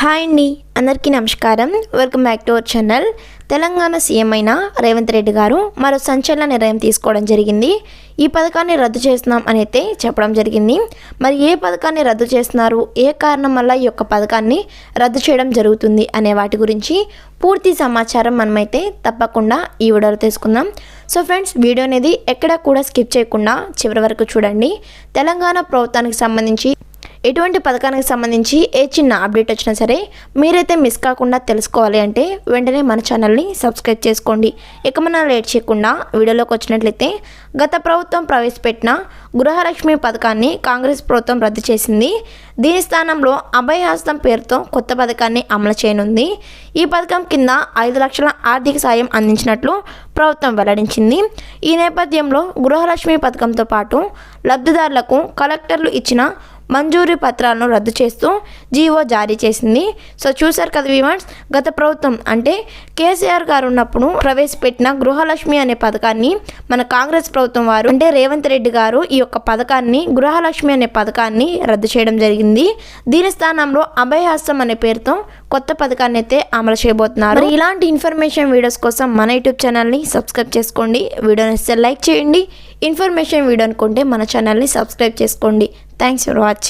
Hi అండి అందరికీ నమస్కారం. Welcome back to our channel. Telangana CM అయిన రేవంత్ రెడ్డి గారు మరో సంచలన నిర్ణయం తీసుకోవడం జరిగింది. ఈ పథకాన్ని రద్దు చేస్తున్నాం అని అయితే చెప్పడం జరిగింది. మరి ఏ పథకాన్ని రద్దు చేస్తున్నారు? ఏ కారణం వల్ల ఈ యొక్క పథకాన్ని రద్దు చేయడం జరుగుతుంది అనే వాటి గురించి పూర్తి సమాచారం మనమైతే తప్పకుండా ఈ వీడియోలో తీసుకుందాం సో ఫ్రెండ్స్ వీడియో అనేది ఎక్కడ కూడా స్కిప్ చేయకుండా చివరి వరకు చూడండి. తెలంగాణ ప్రభుత్వానికి సంబంధించి ఎటువంటి పథకానికి సంబంధించి ఏ చిన్న అప్డేట్ వచ్చినా సరే మీరైతే మిస్ కాకుండా తెలుసుకోవాలి అంటే వెంటనే మన ఛానల్ని సబ్స్క్రైబ్ చేసుకోండి. ఇక మనం లేట్ చేయకుండా వీడియోలోకి వచ్చినట్లయితే గత ప్రభుత్వం ప్రవేశపెట్టిన గృహలక్ష్మి పథకాన్ని కాంగ్రెస్ ప్రభుత్వం రద్దు చేసింది. దీని స్థానంలో అభయ హస్తం పేరుతో కొత్త పథకాన్ని అమలు చేయనుంది. ఈ పథకం కింద ఐదు లక్షల ఆర్థిక సాయం అందించినట్లు ప్రభుత్వం వెల్లడించింది. ఈ నేపథ్యంలో గృహలక్ష్మి పథకంతో పాటు లబ్ధిదారులకు కలెక్టర్లు ఇచ్చిన మంజూరు పత్రాలను రద్దు చేస్తూ జీవో జారీ చేసింది. సో చూశారు కదా వివాన్స్ గత ప్రభుత్వం అంటే కేసీఆర్ గారు ఉన్నప్పుడు ప్రవేశపెట్టిన గృహలక్ష్మి అనే పథకాన్ని మన కాంగ్రెస్ ప్రభుత్వం వారు అంటే రేవంత్ రెడ్డి గారు ఈ యొక్క పథకాన్ని గృహలక్ష్మి అనే పథకాన్ని రద్దు చేయడం జరిగింది. దీని స్థానంలో అభయహస్తం అనే పేరుతో కొత్త పథకాన్ని అయితే అమలు చేయబోతున్నారు. ఇలాంటి ఇన్ఫర్మేషన్ వీడియోస్ కోసం మన యూట్యూబ్ ఛానల్ని సబ్స్క్రైబ్ చేసుకోండి. వీడియోని ఇస్తే లైక్ చేయండి. ఇన్ఫర్మేషన్ వీడియో అనుకుంటే మన ఛానల్ని సబ్స్క్రైబ్ చేసుకోండి. Thanks for watching